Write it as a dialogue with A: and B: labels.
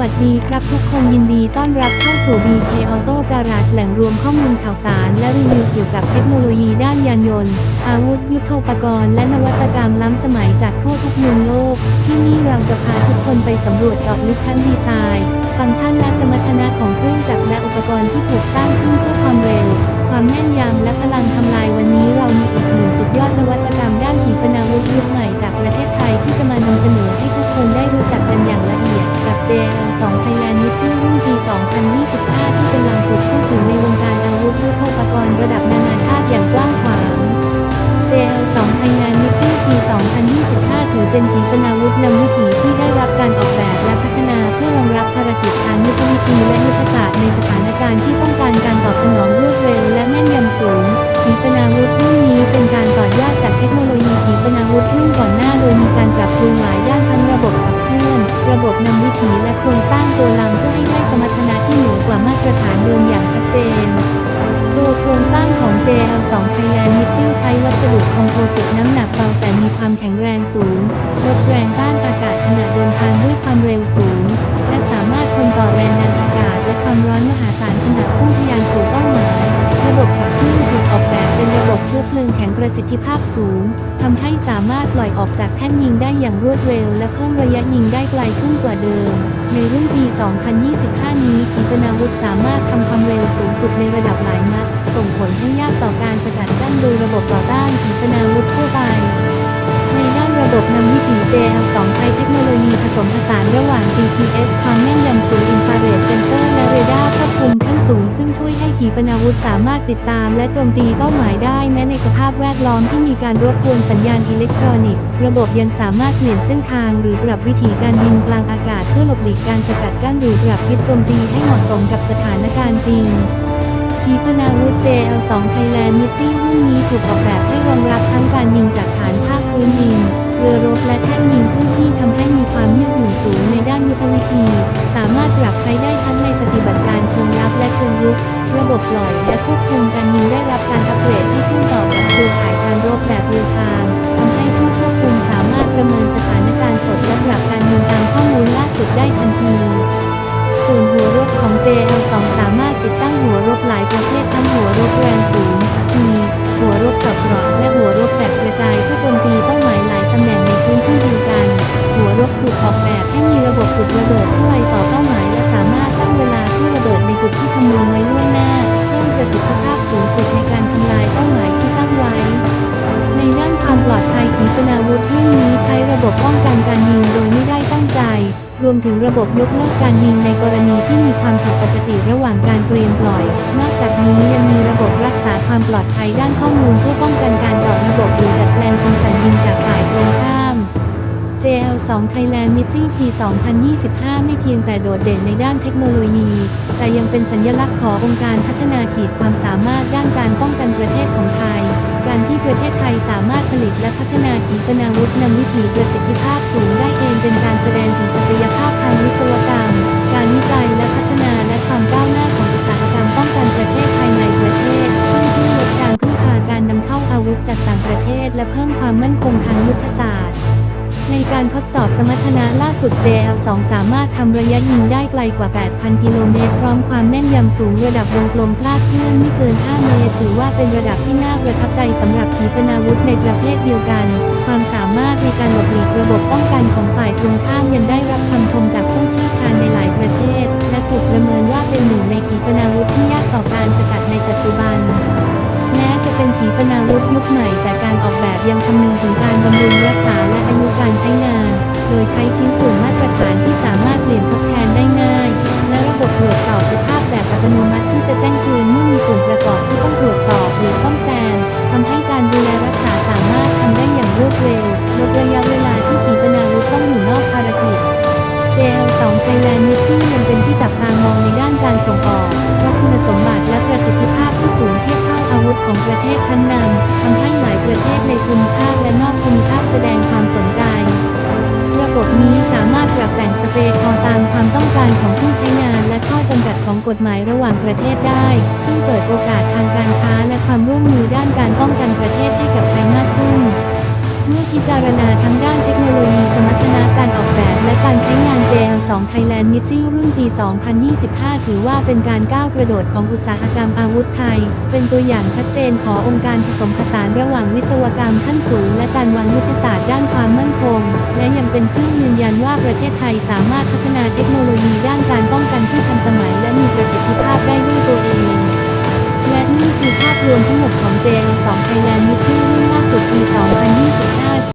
A: วัสดีครับทุกคนยินดีต้อนรับเข้าสู่ BK Auto Garage แหล่งรวมข้อมูลข่าวสาร และรีวิวเกี่ยวกับเทคโนโลยีด้านยานยนต์ อาวุธยุทโธปกรณ์และนวัตกรรมล้ำสมัยจากทั่วทุกมุมโลก ที่นี่เราจะพาทุกคนไปสำรวจจาะลึกทั้งดีไซน์ ฟังก์ชันและสมรรถนะของเครื่องจักรและอุปกรณ์ที่ถูกสร้างขึ้นเพื่อความเร็ว ความแม่นยำและพลังทำลายวันนี้ เป็นขีปนาวุธนำวิถีที่ได้รับการออกแบบและพัฒนาเพื่อรองรับภารกิจทางยุทธวิธีและยุทธศาสตร์ในสถานการณ์ที่ต้องการการตอบสนองรวดเร็วและแม่นยำสูง ขีปนาวุธรุ่นนี้เป็นการต่อยอดจากเทคโนโลยีขีปนาวุธรุ่นก่อนหน้าโดยมีการปรับปรุงหลายด้านทั้งระบบขับเคลื่อน ระบบนำวิถีและโครงสร้างตัวลำเพื่อให้ได้สมรรถนะที่เหนือกว่ามาตรฐานเดิมอย่างชัดเจน ตัวโครงสร้างของ JL2 Thailand Missile ใช้วัสดุคอมโพสิต ความแข็งแรงสูงลดแรงต้านอากาศขณะเดินทางด้วยความเร็วสูง และสามารถทนต่อแรงดันอากาศและความร้อนมหาศาลขณะพุ่งทะยานสู่เป้าหมาย ระบบขับเคลื่อนถูกออกแบบเป็นระบบเชื้อเพลิงแข็งประสิทธิภาพสูงทำให้สามารถปล่อยออกจากแท่นยิงได้อย่างรวดเร็ว และเพิ่มระยะยิงได้ไกลขึ้นกว่าเดิม ในรุ่นปี 2025 นี้ขีปนาวุธสามารถทำความเร็วสูงสุดในระดับหลายมัคส่งผล 4JL2 ใช้เทคโนโลยีผสมผสานระหว่าง GPS ความแม่นยำศูนย์อินฟราเรดเซนเซอร์และเรดาร์ควบคุมขั้นสูง ซึ่งช่วยให้ขีปนาวุธสามารถติดตาม และโจมตีเป้าหมายได้แม้ในสภาพแวดล้อมที่มีการรบกวนสัญญาณอิเล็กทรอนิกส์ ระบบยังสามารถเปลี่ยนเส้นทาง หรือปรับวิธีการบินกลางอากาศเพื่อหลบหลีกการสกัดกั้นหรือปรับทิศโจมตีให้เหมาะสมกับสถานการณ์จริงขีปนาวุธ JL2 Thailand Missile รุ่นนี้ถูกออกแบบให้รองรับทั้งการยิงจากฐานภาคพื้นดิน เรือรบและแท่นยิงพื้นที่ทำให้มีความยืดหยุ่นสูงในด้านยุทธวิธี สามารถปรับใช้ได้ทั้งในปฏิบัติการเชิงรับและเชิงรุก ระบบปล่อยและควบคุม ถึงระบบยกเลิกการยิงในกรณีที่มีความผิดปกติระหว่างการเตรียมปล่อย นอกจากนี้ยังมีระบบรักษาความปลอดภัยด้านข้อมูลเพื่อป้องกันการต่อระบบหรือดัดแปลงคำสั่งยิงจากฝ่ายตรงข้าม JL2 Thailand Missile P 2025 ไม่เพียงแต่โดดเด่นในด้านเทคโนโลยี แต่ยังเป็นสัญลักษณ์ขององค์การพัฒนาขีดความสามารถด้าน สามารถผลิตและพัฒนาขีปนาวุธนำวิถีประสิทธิภาพสูงได้เองเป็นการแสดงถึงศักยภาพทางวิศวกรรม การวิ การทดสอบสมรรถนะล่าสุด JL2 สามารถทำระยะยิงได้ไกลกว่า 8,000 กิโลเมตร พร้อมความแม่นยำสูงระดับวงกลมคลาดเคลื่อนไม่เกิน 5 เมตร ถือว่าเป็นระดับที่น่าประทับใจสำหรับขีปนาวุธในประเภทเดียวกัน ความสามารถในการหลบหลีกระบบป้องกันของฝ่ายตรงข้ามยังได้รับคำชมจากผู้เชี่ยวชาญในหลายประเทศ และถูกประเมินว่าเป็นหนึ่งในขีปนาวุธที่ยากต่อการสกัดในปัจจุบัน แม้จะเป็นขีปนาวุธยุคใหม่ แต่การออกแบบยังคำนึงถึงการบำรุงรักษาและอายุการใช้งาน โดยใช้ชิ้นส่วนมาตรฐานที่สามารถเปลี่ยนทด ของประเทศชั้นนำทำให้หลายประเทศในภูมิภาคและนอกภูมิภาคแสดงความสนใจ ระบบนี้สามารถปรับแต่งสเปรย์คอตามความต้องการของผู้ใช้งานและข้อจำกัดของกฎหมายระหว่างประเทศได้ ซึ่งเปิดโอกาสทางการค้าและความร่วมมือด้านการป้องกันประเทศให้กับไทยมากขึ้น เมื่อพิจารณาทั้งด้านเทคโน 2 Thailand Missile รุ่นปี 2025 ถือว่าเป็นการก้าวกระโดดของอุตสาหกรรมอาวุธไทย เป็นตัวอย่างชัดเจนขององค์การผสมผสานระหว่างวิศวกรรมขั้นสูงและการวางยุทธศาสตร์ด้านความมั่นคง และยังเป็นเครื่องยืนยันว่าประเทศไทยสามารถพัฒนาเทคโนโลยีด้านการป้องกันที่ทันสมัย และมีประสิทธิภาพได้ด้วยตัวเอง และนี่คือภาพรวมทั้งหมดของ JL2 Thailand Missile รุ่นล่าสุดปี 2025